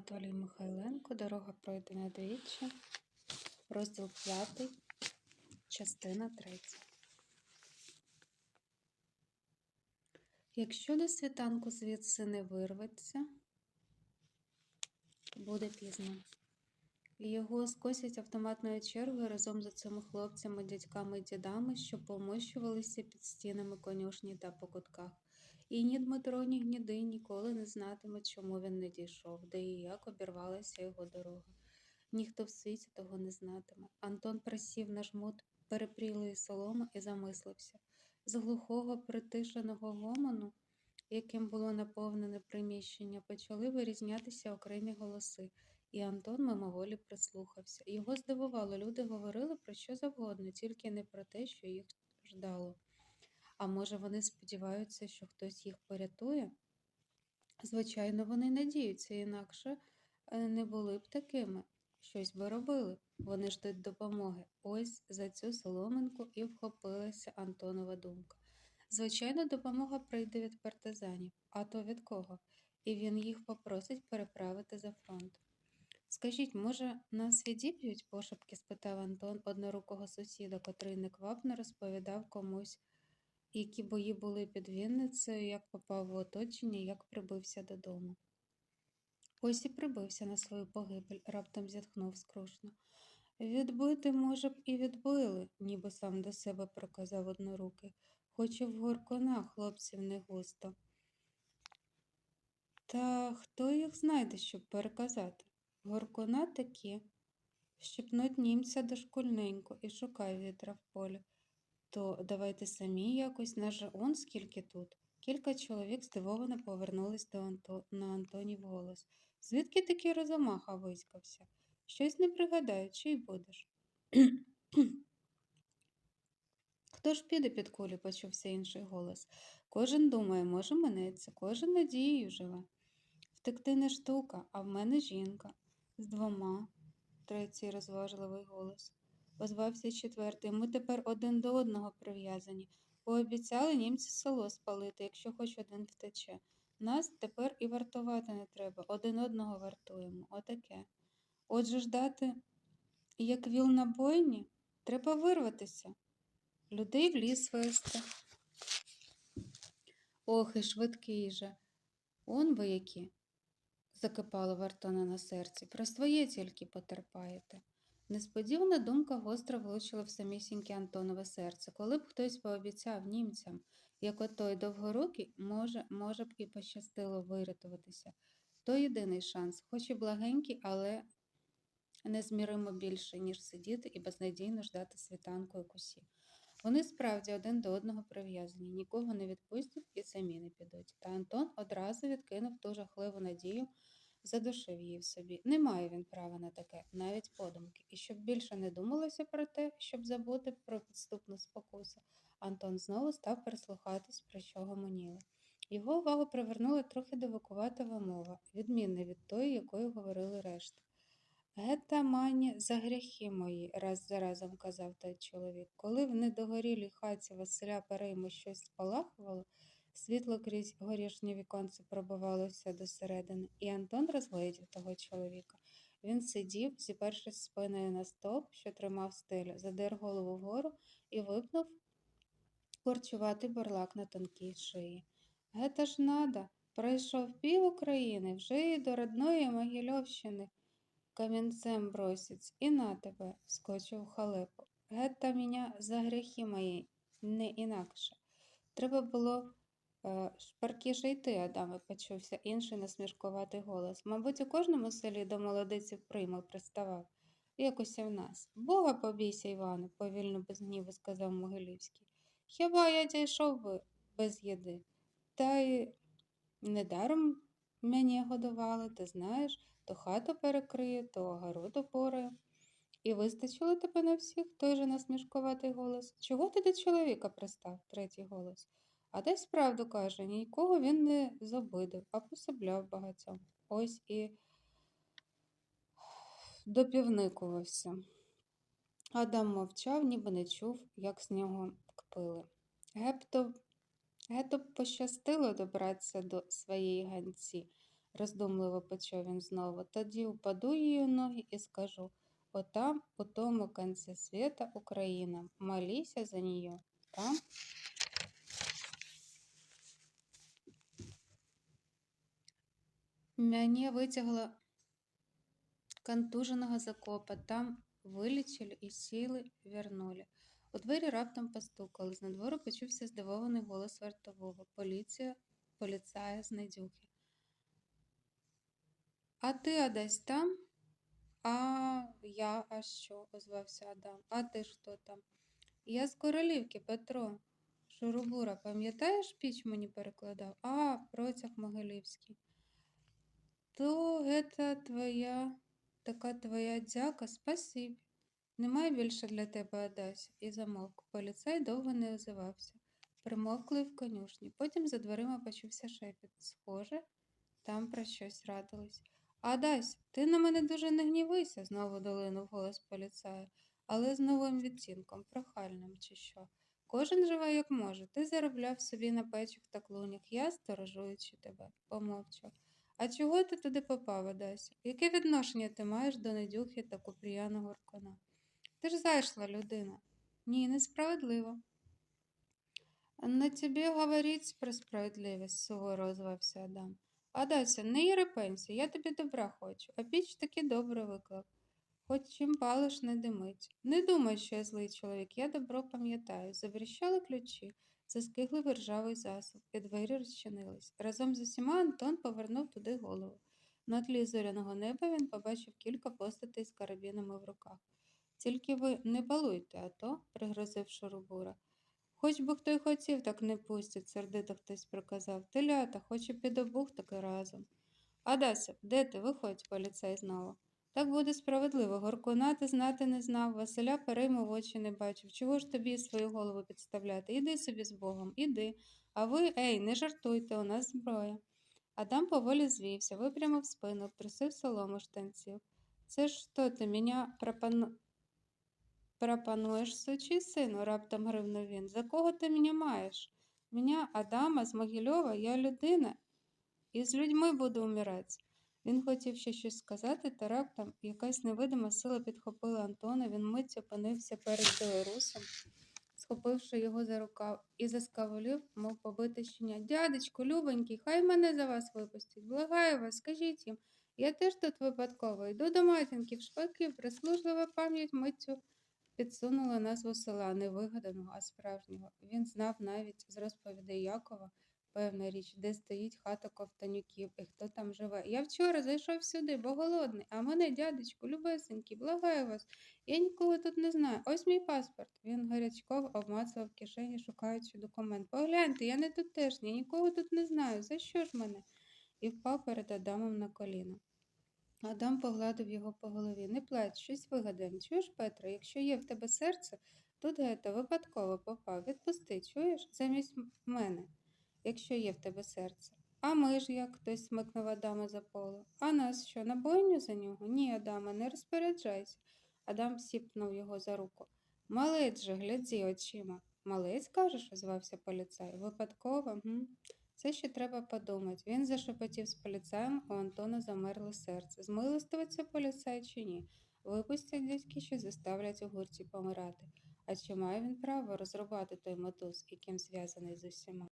Анатолій Михайленко. Дорога пройдена двічі. Розділ 5, частина 3. Якщо до світанку звідси не вирветься, буде пізно. Його скосять автоматною чергою разом з цими хлопцями, дядьками і дідами, що помощувалися під стінами конюшні та по кутках. І ні Дмитро, ні гніди ніколи не знатимуть, чому він не дійшов, де і як обірвалася його дорога. Ніхто в світі того не знатиме. Антон присів на жмут перепрілої соломи і замислився. З глухого притишеного гомону, яким було наповнене приміщення, почали вирізнятися окремі голоси, і Антон мимоволі прислухався. Його здивувало, люди говорили про що завгодно, тільки не про те, що їх ждало. А може, вони сподіваються, що хтось їх порятує? Звичайно, вони надіються, інакше е, не були б такими. Щось би робили. Вони ждуть допомоги. Ось за цю соломинку і вхопилася Антонова думка. Звичайно, допомога прийде від партизанів, а то від кого? І він їх попросить переправити за фронт. Скажіть, може, нас відіб'ють? пошепки спитав Антон однорукого сусіда, котрий неквапно розповідав комусь які бої були під Вінницею, як попав в оточення, як прибився додому. Ось і прибився на свою погибель, раптом зітхнув скрушно. Відбити, може б, і відбили, ніби сам до себе проказав однорукий, хоч і в горконах хлопців не густо. Та хто їх знайде, щоб переказати? Горкона такі, щепнуть німця дошкульненько і шукай вітра в полі то давайте самі якось наш же он скільки тут. Кілька чоловік здивовано повернулись до Анто... на Антонів голос. Звідки такий розомаха виськався? Щось не пригадаю, чий будеш. Хто ж піде під кулі, почувся інший голос. Кожен думає, може, минеться, кожен надією живе. Втекти не штука, а в мене жінка. З двома, третій розважливий голос озвався четвертий. Ми тепер один до одного прив'язані. Пообіцяли німці село спалити, якщо хоч один втече. Нас тепер і вартувати не треба, один одного вартуємо. Отаке. Отже ждати, як віл на бойні, треба вирватися. Людей в ліс вести. Ох, і швидкий же. Он ви які, закипало Вартона на серці. Про своє тільки потерпаєте. Несподівана думка гостро влучила в самісіньке Антонове серце. Коли б хтось пообіцяв німцям, як отой довгорукий, може, може б і пощастило вирятуватися. То єдиний шанс, хоч і благенький, але незміримо більше, ніж сидіти і безнадійно ждати світанку і кусі. Вони справді один до одного прив'язані, нікого не відпустять і самі не підуть. Та Антон одразу відкинув ту жахливу надію задушив її в собі. Не має він права на таке, навіть подумки. І щоб більше не думалося про те, щоб забути про підступну спокусу, Антон знову став прислухатись, про що гомоніли. Його увагу привернула трохи дивакувата вимова, відмінна від тої, якою говорили решта. Гета мані за гріхи мої, раз за разом казав той чоловік. Коли в недогорілій хаті Василя Перейму щось спалахувало, Світло крізь горішнє віконце пробивалося досередини, і Антон розглядів того чоловіка. Він сидів, зіпершись спиною на стовп, що тримав стелю, задер голову вгору і випнув корчуватий борлак на тонкій шиї. Гета ж нада, пройшов пів України, вже і до родної Могильовщини. Камінцем бросить, і на тебе, скочив халепу. Гета мене за гріхи мої, не інакше. Треба було шпаркіше йти, Адаме, почувся інший насмішкуватий голос. Мабуть, у кожному селі до молодиців прийми приставав. Якось і в нас. Бога побійся, Іване, повільно без гніву сказав Могилівський. Хіба я дійшов би без їди? Та й недаром мені годували, ти знаєш, то хату перекриє, то огород порою. І вистачило тебе на всіх, той же насмішкуватий голос. Чого ти до чоловіка пристав? третій голос. А десь правду каже, нікого він не забидив, а пособляв багатьом. Ось і допівникувався. Адам мовчав, ніби не чув, як з нього кпили. Гепто Гето пощастило добратися до своєї ганці. роздумливо почав він знову. Тоді упаду їй у ноги і скажу отам, у тому конце света Україна, молися за нее. Там Мяне витягла контуженого з окопа, там вилічили і сили вернули. У двері раптом постукали. З надвору почувся здивований голос вартового. Поліція, поліцая з Недюхи. А ти Адась там? А я, а що? озвався Адам. А ти хто там? Я з Королівки, Петро. Шурубура, пам'ятаєш, піч мені перекладав? А, протяг Могилівський. То это твоя, така твоя дяка, спасибі. Немає більше для тебе Адась. І замовк. Поліцай довго не озивався. Примовкли в конюшні. Потім за дверима почувся шепіт. Схоже, там про щось радились. Адась, ти на мене дуже не гнівися, знову долинув голос поліцая, але з новим відтінком, прохальним чи що. Кожен живе як може. Ти заробляв собі на печах та клунях, я сторожуючи тебе, помовчав. А чого ти туди попав, Адась? Яке відношення ти маєш до Недюхи та Купріяна Горкона? Ти ж зайшла людина. Ні, несправедливо. На тобі говорить про справедливість, суворо озвався Адам. Адася, не єрепенься, я тобі добра хочу, а піч таки добре виклав. Хоч чим палиш не димить. Не думай, що я злий чоловік, я добро пам'ятаю. Забріщали ключі, заскигли ржавий засув, і двері розчинились. Разом з усіма Антон повернув туди голову. На тлі зоряного неба він побачив кілька постатей з карабінами в руках. Тільки ви не балуйте, а то, пригрозив Шурубура. Хоч би хто й хотів, так не пустять, сердито хтось проказав. Телята, хоч і під обух, таки разом. Адася, де ти? Виходь, поліцей знову. Так буде справедливо. Горкуна ти знати не знав, Василя перейму очі не бачив. Чого ж тобі свою голову підставляти? Іди собі з Богом, іди. А ви, ей, не жартуйте, у нас зброя. Адам поволі звівся, випрямив спину, втрусив солому штанців. Це ж що ти мене пропону... пропонуєш, сучий сину, раптом гривнув він. За кого ти мене маєш? Мене Адама з Могильова, я людина, і з людьми буду умирати. Він хотів ще щось сказати, та раптом якась невидима сила підхопила Антона, він мить опинився перед білорусом, схопивши його за рукав, і заскаволів, мов побите щеня. Дядечку, любенький, хай мене за вас випустять. Благаю вас, скажіть їм. Я теж тут випадково йду до матінки в шпаки, прислужлива пам'ять миттю підсунула назву села, не вигаданого, а справжнього. Він знав навіть з розповідей Якова, певна річ, де стоїть хата ковтанюків і хто там живе. Я вчора зайшов сюди, бо голодний, а мене, дядечку, любесенький, благаю вас. Я нікого тут не знаю. Ось мій паспорт. Він гарячково обмацував кишені, шукаючи документ. Погляньте, я не тутешній, нікого тут не знаю. За що ж мене? І впав перед Адамом на коліно. Адам погладив його по голові. Не плач, щось вигадаємо. Чуєш, Петро, якщо є в тебе серце, тут гето випадково попав. Відпусти, чуєш, замість мене, якщо є в тебе серце. А ми ж як хтось смикнув Адама за полу. А нас що, на бойню за нього? Ні, Адаме, не розпоряджайся. Адам сіпнув його за руку. Малець же, гляді очима. Малець, кажеш, озвався поліцай. Випадково? Гм. Це ще треба подумати. Він зашепотів з поліцаєм, у Антона замерло серце. Змилостивиться поліцай чи ні? Випустять дядьки, що заставлять у гурті помирати. А чи має він право розрубати той мотуз, яким зв'язаний з усіма?